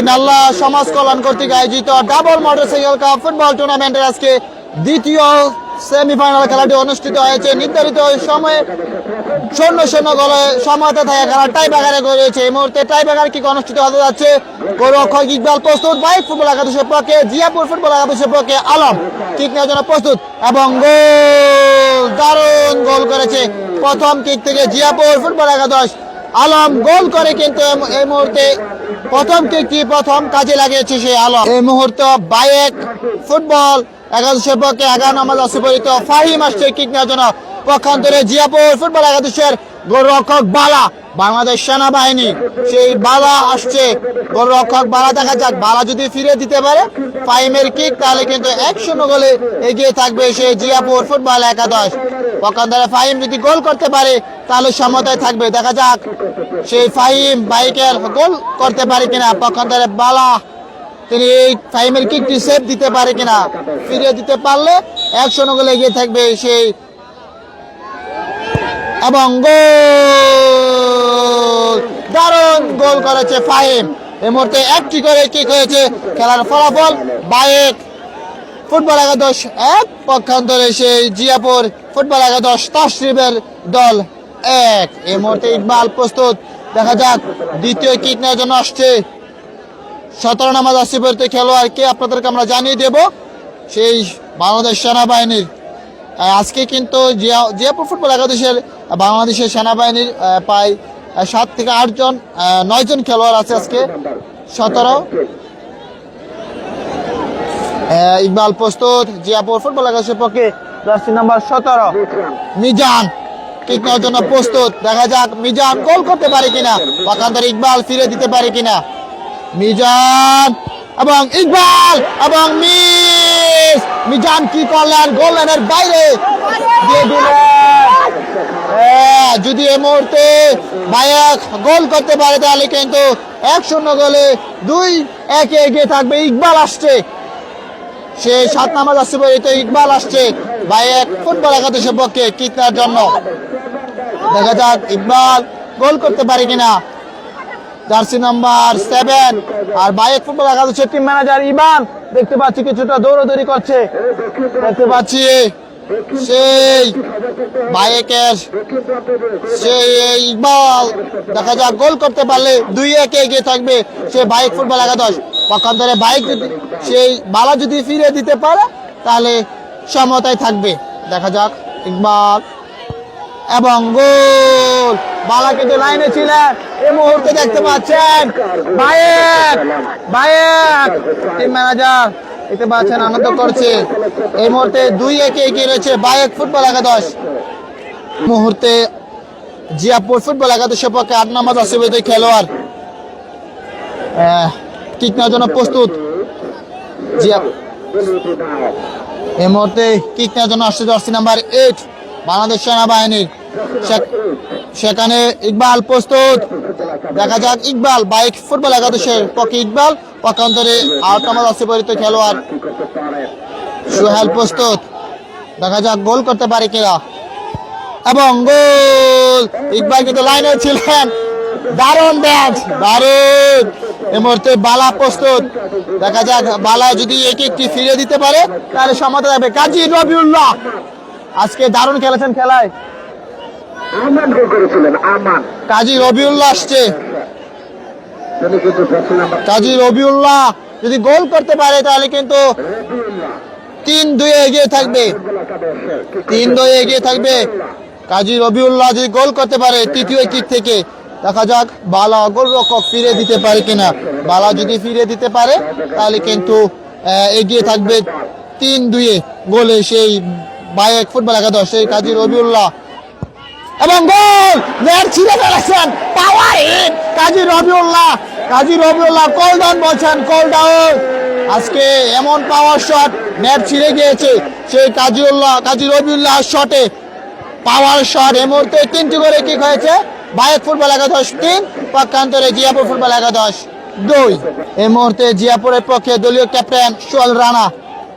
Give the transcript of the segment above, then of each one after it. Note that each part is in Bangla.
নাল্লা সমাজ কল্যাণ কর্তৃক আয়োজিত ডাবল মোটরসাইকেল কাপ ফুটবল টুর্নামেন্টের আজকে দ্বিতীয় সেমিফাইনাল খেলাটি অনুষ্ঠিত হয়েছে। নির্ধারিত সময়ে শূন্য শূন্য গোলে সময়তে থাকা খেলা টাই ব্যাগারে রয়েছে। এই মুহূর্তে টাই ব্যাগার কি অনুষ্ঠিত হতে যাচ্ছে। গোলরক্ষক ইকবাল প্রস্তুত। বাইক ফুটবল একাদশের পক্ষে জিয়াপুর ফুটবল একাদশের পক্ষে আলম কিক নেওয়ার জন্য প্রস্তুত এবং গোল, দারুণ গোল করেছে। প্রথম কিক থেকে জিয়াপুর ফুটবল একাদশ, আলম গোল করে কিন্তু এই মুহূর্তে প্রথম কিকটি প্রথম কাজে লাগিয়েছে সেই আলো এই মুহূর্তে বাইক ফুটবল একাদশের পক্ষে এগারো নম্বর অসুপরিত ফাহিম আসছে কিক নেওয়ার জন্য। পক্ষান্তরে জিয়াপুর ফুটবল একাদশের গোলরক্ষক বালা, বাংলাদেশ সেনাবাহিনী। সেই বালা আসছে, গোলরক্ষক বালা দেখা যাক। বালা যদি ফিরে দিতে পারে, ফাইমের কিক তাহলে কিন্তু এক শূন্য গোলে এগিয়ে থাকবে সেই জিয়াপুর ফুটবল একাদশ। পক্ষান্তরে ফাহিম যদি গোল করতে পারে, তাহলে সমতায় থাকবে। দেখা যাক সেই ফাহিম বাইকের গোল করতে পারে কিনা। পক্ষান্তরে বালা, তিনি এই ফাহিমের কিকটি সেভ দিতে পারে কিনা। ফিরিয়ে দিতে পারলে এক শূন্য গোলে এগিয়ে থাকবে সেই এবং গোল। দারুণ গোল করেছে ফাহিম। এই মুহূর্তে একটি করে কিক হয়েছে। খেলার ফলাফল বাইক ফুটবল একাদশ এক, পক্ষান্তরে সেই জিয়াপুর ফুটবল একাদশ তাসরিবের দল এক। এই মুহূর্তে ইকবাল প্রস্তুত। দেখা যাক, দ্বিতীয় কিক নেওয়ার জন্য আসছে। সতেরো নামাজ আসিপরিত খেলোয়াড়কে আপনাদেরকে আমরা জানিয়ে দেব। সেই বাংলাদেশ সেনাবাহিনীর আজকে কিন্তু জিয়া জিয়াপুর ফুটবল একাদশের বাংলাদেশের সেনাবাহিনীর প্রায় সাত থেকে আটজন নয়জন খেলোয়াড় আছে আজকে, সতেরো। ইকবাল প্রস্তুত, জিয়াপুর ফুটবল একাদশের পক্ষে, জার্সি নাম্বার সতেরো। মিজান কিক নেওয়ার জন্য প্রস্তুত। দেখা যাক, মিজান গোল করতে পারে কিনা পক্ষান্তরে ইকবাল ফিরে দিতে পারে কিনা। মিজান এবং ইকবাল এবং মিস মিজান কি করলেন? গোল লাইনের বাইরে। দিয়ে দিলেন। হ্যাঁ, যদি এই মুহূর্তে বায়াক গোল করতে পারে তাহলে কিন্তু এক শূন্য গোলে দুই একে এগিয়ে থাকবে ইকবাল আসছে। সে সাত নামাজ আসছে বলে তো ইকবাল আসছে। বায়াক ফুটবল একাদশের পক্ষে কিকনার জন্য। দেখা যাক ইকবাল গোল করতে পারে কিনা। Jersey number seven. আর বাইক ফুটবল একাদশের টিম ম্যানেজার ইবান দেখতে পাচ্ছি কিছুটা দৌড়াদৌড়ি করছে। দেখতে পাচ্ছি সেই বাইকের সেই ইকবাল। দেখা যাক, গোল করতে পারলে দুই একে এগিয়ে থাকবে সে বাইক ফুটবল একাদশ। পক্ষান্তরে বাইক সেই বালা যদি ফিরে দিতে পারে, তাহলে সমতায় থাকবে। দেখা যাক, ইকবাল এবং গোল। বালা কিন্তু লাইনে ছিলেন। এই মুহূর্তে দেখতে পাচ্ছেন বায়েক বায়েক। টিম ম্যানেজার দেখতে পাচ্ছেন আনন্দ করছে। এই মুহূর্তে দুই একে এগিয়ে রয়েছে বায়েক ফুটবল একাদশ। মুহূর্তে জিয়াপুর ফুটবল একাদশের পক্ষে আট নম্বর অসুবিধা খেলোয়াড়। কিক নেওয়ার জন্য প্রস্তুত। জিয়া এই মুহূর্তে কিক নেওয়ার জন্য আসছে জার্সি নাম্বার এইট বাংলাদেশ সেনাবাহিনীর। সেখানে ইকবাল প্রস্তুত। দেখা যাক, ইকবাল, বাইক, ফুটবল একাদশের পক্ষে ইকবাল, পক্ষান্তরে নম্বর অসুপরিত খেলোয়াড় সোহেল প্রস্তুত। দেখা যাক, গোল করতে পারে কিনা। এবং গোল! ইকবাল কিন্তু লাইনে ছিলেন। দারুণ ব্যাচ দারুণ! এ মুহূর্তে বালা প্রস্তুত। দেখা যাক, বালা যদি একে একটি ফিরে দিতে পারে, তাহলে সমাতে যাবে কাজী রবিউল্লাহ আজকে দারুণ খেলেছেন খেলায়। আমান গোল করেছিলেন আমান। কাজী রবিউল্লাহ আসছে। কাজী রবিউল্লাহ যদি গোল করতে পারে তাহলে কিন্তু তিন দুই এগিয়ে থাকবে। তিন দুই এগিয়ে থাকবে। কাজী রবিউল্লাহ যদি গোল করতে পারে তৃতীয় কিক থেকে দেখা যাক বালা গোলরক্ষক ফিরে দিতে পারে কিনা। বালা যদি ফিরে দিতে পারে তাহলে কিন্তু এগিয়ে থাকবে তিন দুইয়ে গোলে সেই বায়েক ফুটবল একাদশ সেই কাজী রবিউল্লাহ। এবং গোল! নেট ছিঁড়ে ফেলেছেন। Power hit Kazi Rabiullah Kazi Rabiullah calm down বলছেন কল ডাউন আজকে এমন পাওয়ার শট নেট ছিঁড়ে গিয়েছে। সেই কাজীউল্লাহ, কাজী রবিউল্লাহ শটে পাওয়ার শট এই মুহূর্তে তিনটি করে কিক হয়েছে। বায়েক ফুটবল একাদশ তিন, পক্ষান্তরে জিয়াপুর ফুটবল একাদশ দুই। এই মুহূর্তে জিয়াপুরের পক্ষে দলীয় ক্যাপ্টেন সোহেল রানা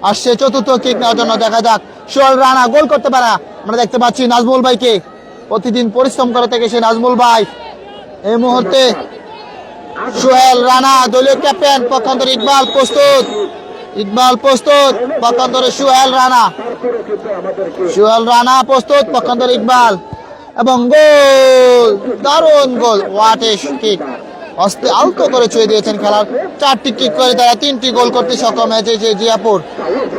আসছে চতুর্থ কিক নেওয়ার জন্য। দেখা যাক, সোহেল রানা গোল করতে পারা। আমরা দেখতে পাচ্ছি নাজমুল ভাইকে। প্রতিদিন পরিশ্রম করে থেকে সে নাজমুল ভাই। এই মুহূর্তে সোহেল রানা, দলীয় ক্যাপ্টেন পক্ষান্তরে ইকবাল প্রস্তুত। ইকবাল প্রস্তুত, পক্ষান্তরে সোহেল রানা। সোহেল রানা প্রস্তুত, পক্ষান্তরে ইকবাল। এবং গোল, দারুণ গোল। ওয়াট কিক অস্তে আলতো করে ছুঁয়ে দিয়েছেন খেলার। চারটি কিক করে তারা তিনটি গোল করতে সক্ষম হয়েছে জিয়াপুর।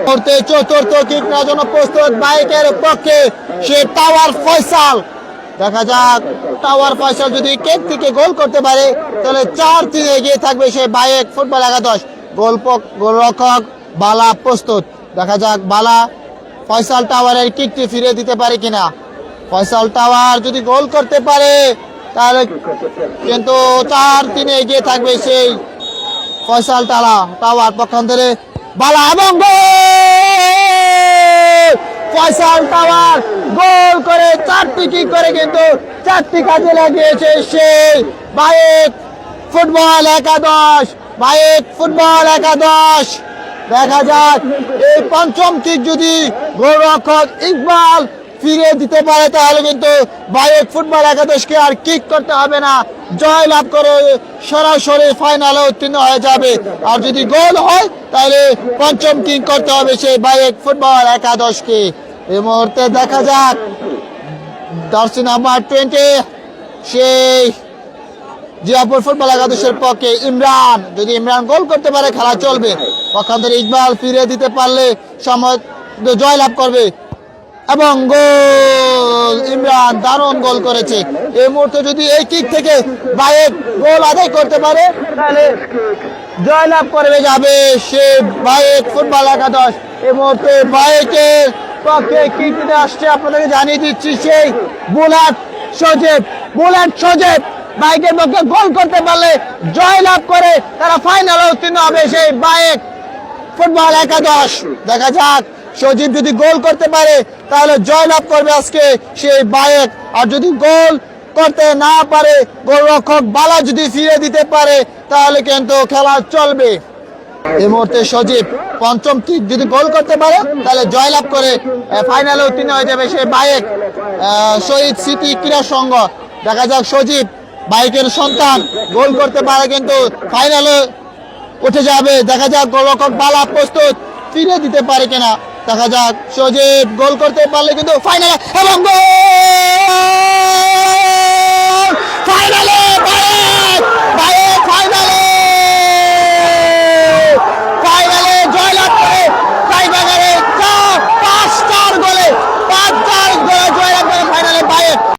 করতে চতুর্থ কিক নেওয়ার জন্য প্রস্তুত বাইকের পক্ষে, সে টাওয়ার ফয়সাল দেখা যাক, টাওয়ার ফয়সাল যদি কেক থেকে গোল করতে পারে, তাহলে চার তিনে এগিয়ে থাকবে সে বাইক ফুটবল একাদশ। গোল গোলরক্ষক বালা প্রস্তুত। দেখা যাক বালা ফয়সাল টাওয়ারের কিকটি ফিরে দিতে পারে কিনা। ফয়সাল টাওয়ার যদি গোল করতে পারে, তাহলে কিন্তু চার তিনে এগিয়ে থাকবে সেই ফয়সাল টালা টাওয়ার পক্ষান্তরে বালা এবং! ফয়সাল টাওয়ার গোল করে চারটি কিক করে কিন্তু চারটি কাজে লাগিয়েছে সেই বাইক ফুটবল একাদশ বাইক ফুটবল একাদশ। দেখা যাক, এই পঞ্চম কিক যদি গোলরক্ষক ইকবাল ফিরে দিতে পারে, তাহলে কিন্তু বাইক ফুটবল একাদশকে আর কিক করতে হবে না। জয় লাভ করে সরাসরি ফাইনালে উত্তীর্ণ হয়ে যাবে। আর যদি গোল হয়, তাহলে পঞ্চম কিক করতে হবে সেই বাইক ফুটবল একাদশকে। এই মুহূর্তে দেখা যাক। জার্সি নাম্বার টোয়েন্টি সেই জিয়াপুর ফুটবল একাদশের পক্ষে ইমরান। যদি ইমরান গোল করতে পারে, খেলা চলবে। পক্ষান্তরে ইকবাল ফিরে দিতে পারলে সময় জয়লাভ করবে। এবং গোল! ইমরান দারুণ গোল করেছে। এই মুহূর্তে যদি এই কিক থেকে বাইক গোল আদায় করতে পারে, তাহলে জয়লাভ করবে যাবে সে বাইক ফুটবল একাদশ। এই মুহূর্তে বাইকের পক্ষে কিক দিতে আসছে, আপনাদেরকে জানিয়ে দিচ্ছি সেই বুলেট সজীব বুলেট সজীব বাইকের পক্ষে গোল করতে পারলে জয় লাভ করে তারা ফাইনালে উত্তীর্ণ হবে সেই বাইক ফুটবল একাদশ। দেখা যাক, সজীব যদি গোল করতে পারে, তাহলে জয় লাভ করবে আজকে সেই বায়েক আর যদি গোল করতে না পারে, গোলরক্ষক বালা যদি ফিরে দিতে পারে, তাহলে কিন্তু খেলা চলবে। এই মুহূর্তে সজীব পঞ্চম কিক যদি গোল করতে পারে, তাহলে জয়লাভ করে ফাইনালে উত্তীর্ণ হয়ে যাবে সে বাইক শহীদ স্মৃতি ক্রীড়া সংঘ। দেখা যাক সজীব বাইকের সন্তান গোল করতে পারে কিন্তু ফাইনালে উঠে যাবে। দেখা যাক গোলরক্ষক বালা প্রস্তুত ফিরে দিতে পারে কিনা। দেখা যাক সজীব গোল করতে পারলে কিন্তু ফাইনাল এবং গোল!